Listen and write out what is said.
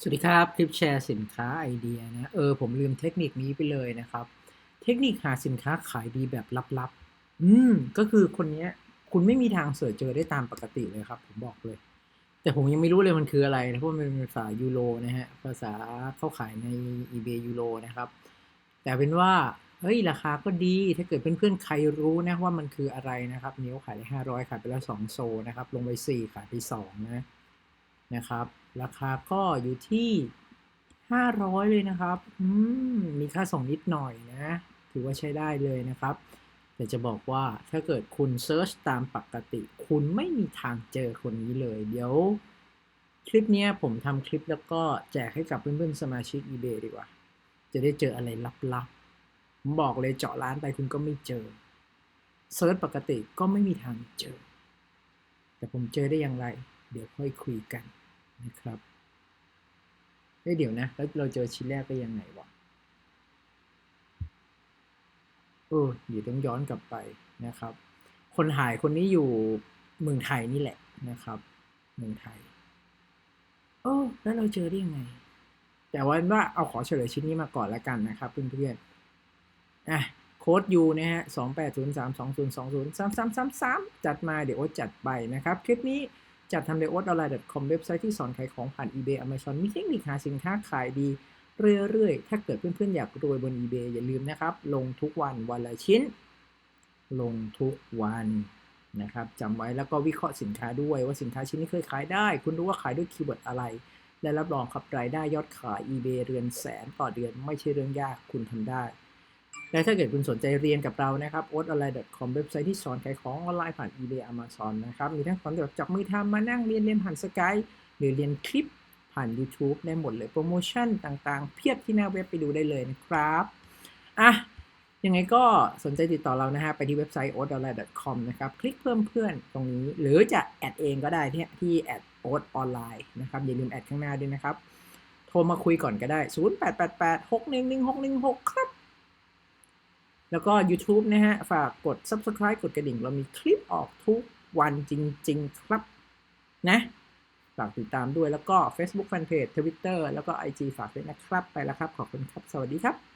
สวัสดีครับคลิปแชร์สินค้าไอเดียนะเออผมลืมเทคนิคนี้ไปเลยนะครับ เทคนิคหาสินค้าขายดีแบบลับๆ อืมก็คือคนเนี้ย คุณไม่มีทางเสิร์ชเจอได้ตามปกติเลยครับ ผมบอกเลย แต่ผมยังไม่รู้เลยมันคืออะไรนะเพราะมันเป็นภาษายูโรนะฮะภาษาเข้าขายใน eBay ยูโรนะครับ แต่เป็นว่าเฮ้ยราคาก็ดีถ้าเกิดเพื่อนๆใครรู้นะว่ามันคืออะไรนะครับนิ้วขายได้500ขายไปแล้ว2โซนะครับลงไป4ขายไป2นะ นะครับ ราคาก็อยู่ที่ 500 เลยนะครับอืมมีค่าส่งนิดหน่อยนะ ถือว่าใช้ได้เลยนะครับแต่จะบอกว่าถ้าเกิดคุณเซิร์ชตามปกติ คุณไม่มีทางเจอคนนี้เลย เดี๋ยวคลิปนี้ผมทำคลิปแล้วก็แจกให้กับเพื่อนๆสมาชิก eBay ดีกว่า จะได้เจออะไรลับๆ ผมบอกเลยเจาะร้านไปคุณก็ไม่เจอเซิร์ชปกติก็ไม่มีทางเจอ แต่ผมเจอได้อย่างไร เดี๋ยวค่อยคุยกัน นะครับเฮ้ยเดี๋ยวนะ แล้วเราเจอชิ้นแรกได้ยังไงวะเออเดี๋ยวต้องย้อนกลับไปนะครับ คนหายคนนี้อยู่เมืองไทยนี่แหละนะครับ เมืองไทยโอ้แล้วเราเจอได้ยังไง แต่ว่าว่าเอาขอเฉลยชิ้นนี้มาก่อนละกันนะครับเพื่อนๆอะโค้ดยูนะฮะสองแปดศูนย์สามสองศูนย์สองศูนย์สามสามสามสามจัดมาเดี๋ยวจัดไปนะครับ คลิปนี้ จัดทำโดยโอ๊ตออนไลน์ .com เว็บไซต์ที่สอนขายของผ่าน eBay Amazon มีเทคนิคหาสินค้าขายดีเรื่อยๆ ถ้าเกิดเพื่อนๆ อยากรวยบน eBay อย่าลืมนะครับ ลงทุกวันวันละชิ้น ลงทุกวันนะครับจำไว้แล้วก็วิเคราะห์สินค้าด้วยว่าสินค้าชิ้นนี้เคยขายได้ คุณรู้ว่าขายด้วยคีย์เวิร์ดอะไร และรับรองครับรายได้ยอดขาย eBay เรือนแสนต่อเดือนไม่ใช่เรื่องยากคุณทำได้ และถ้าเกิดคุณสนใจเรียนกับเรานะครับ o t o n l i n e c o m เว็บไซต์ที่สอนขายของออนไลน์ผ่าน eBay Amazon นะครับ มีทั้งสอนแบบจับมือทำมานั่งเรียนเรียนผ่านสกายหรือเรียนคลิปผ่าน YouTube ได้หมดเลยโปรโมชั่นต่างๆ เพียบที่หน้าเว็บไปดูได้เลยนะครับอะยังไงก็สนใจติดต่อเรานะฮะ ไปที่เว็บไซต์ o t o n l i n e c o m นะครับ คลิกเพิ่มเพื่อนตรงนี้ หรือจะแอดเองก็ได้ที่ที่แอดโอ๊ตออนไลน์นะครับ อย่าลืมแอดข้างหน้าด้วยนะครับ โทรมาคุยก่อนก็ได้ 0888 611 616 ครับ แล้วก็ YouTube นะฮะ ฝากกด Subscribe กดกระดิ่ง เรามีคลิปออกทุกวันจริง ๆ ครับ นะ ฝากติดตามด้วยแล้วก็ Facebook Fanpage Twitter แล้วก็ IG ฝากด้วยนะครับ ไปแล้วครับ ขอบคุณครับ สวัสดีครับ